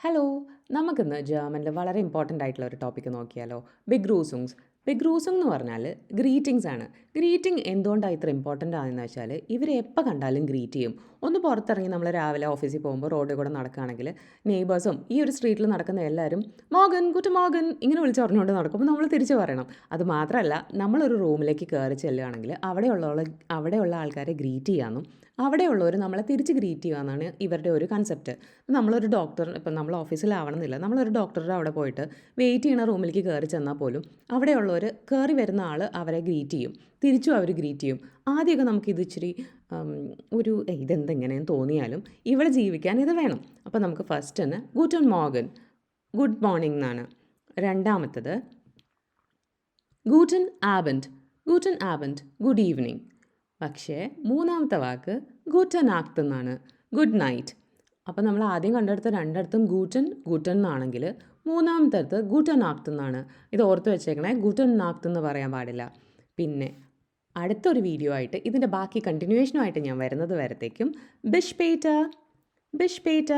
Hello നമുക്കിന്ന് ജർമ്മനിൽ വളരെ important ആയിട്ടുള്ള ഒരു ടോപ്പിക്ക് നോക്കിയാലോ. ബിഗ് റൂസുങ്സ് ബിഗ് റൂസുങ് എന്ന് പറഞ്ഞാൽ ഗ്രീറ്റിംഗ്സ് ആണ്. ഗ്രീറ്റിംഗ് എന്തുകൊണ്ടാണ് ഇത്ര ഇമ്പോർട്ടന്റ് ആണെന്ന് വെച്ചാൽ ഇവരെ എപ്പോൾ കണ്ടാലും ഗ്രീറ്റ് ചെയ്യും. ഒന്ന് പുറത്തിറങ്ങി നമ്മൾ രാവിലെ ഓഫീസിൽ പോകുമ്പോൾ റോഡിൽ കൂടെ നടക്കുകയാണെങ്കിൽ നെയ്ബേഴ്സും ഈ ഒരു സ്ട്രീറ്റിൽ നടക്കുന്ന എല്ലാവരും മോഗൻ കുറ്റ മോഗൻ ഇങ്ങനെ വിളിച്ച് പറഞ്ഞുകൊണ്ട് നടക്കുമ്പോൾ നമ്മൾ തിരിച്ചു പറയണം. അത് മാത്രമല്ല നമ്മളൊരു റൂമിലേക്ക് കയറി ചെല്ലുകയാണെങ്കിൽ അവിടെയുള്ള അവിടെയുള്ള ആൾക്കാരെ ഗ്രീറ്റ് ചെയ്യാമെന്നും അവിടെയുള്ളവർ നമ്മളെ തിരിച്ച് ഗ്രീറ്റ് ചെയ്യുക എന്നാണ് ഇവരുടെ ഒരു കൺസെപ്റ്റ് നമ്മളൊരു ഡോക്ടർ ഇപ്പം നമ്മൾ ഓഫീസിലാവണമെന്നില്ല നമ്മളൊരു ഡോക്ടറുടെ അവിടെ പോയിട്ട് വെയിറ്റ് ചെയ്യണ റൂമിലേക്ക് കയറി ചെന്നാൽ പോലും അവിടെയുള്ളവർ കയറി വരുന്ന ആൾ അവരെ ഗ്രീറ്റ് ചെയ്യും. തിരിച്ചും അവർ ഗ്രീറ്റ് ചെയ്യും. ആദ്യമൊക്കെ നമുക്കിത് ഇച്ചിരി ഒരു "ഏയ്, ഇതെന്തെങ്ങനെയെന്ന് തോന്നിയാലും ഇവിടെ ജീവിക്കാൻ ഇത് വേണം. അപ്പോൾ നമുക്ക് ഫസ്റ്റ് തന്നെ ഗുഡ് മോർഗൻ ഗുഡ് മോർണിംഗ് എന്നാണ്. രണ്ടാമത്തത് ഗൂട്ടൻ ആബൻഡ് ഗൂട്ടൻ ആബൻഡ് ഗുഡ് ഈവനിങ് പക്ഷേ മൂന്നാമത്തെ വാക്ക് ഗൂട്ടൻ ആക്ട് എന്നാണ്. ഗുഡ് നൈറ്റ് അപ്പോൾ നമ്മൾ ആദ്യം കണ്ടെടുത്ത രണ്ടിടത്തും ഗൂട്ടൻ ഗൂട്ടൻ എന്നാണെങ്കിൽ മൂന്നാമത്തെ അടുത്ത് ഗൂട്ടൻ ആക്ട് എന്നാണ്. ഇത് ഓർത്ത് വെച്ചേക്കണേ ഗൂട്ടൻ ആക്ട് എന്ന് പറയാൻ പാടില്ല. പിന്നെ അടുത്തൊരു വീഡിയോ ആയിട്ട് ഇതിന്റെ ബാക്കി കണ്ടിന്യൂവേഷനുമായിട്ട് ഞാൻ വരുന്നത് വരത്തേക്കും. ബിഷ് പേറ്റ ബിഷ് പേറ്റ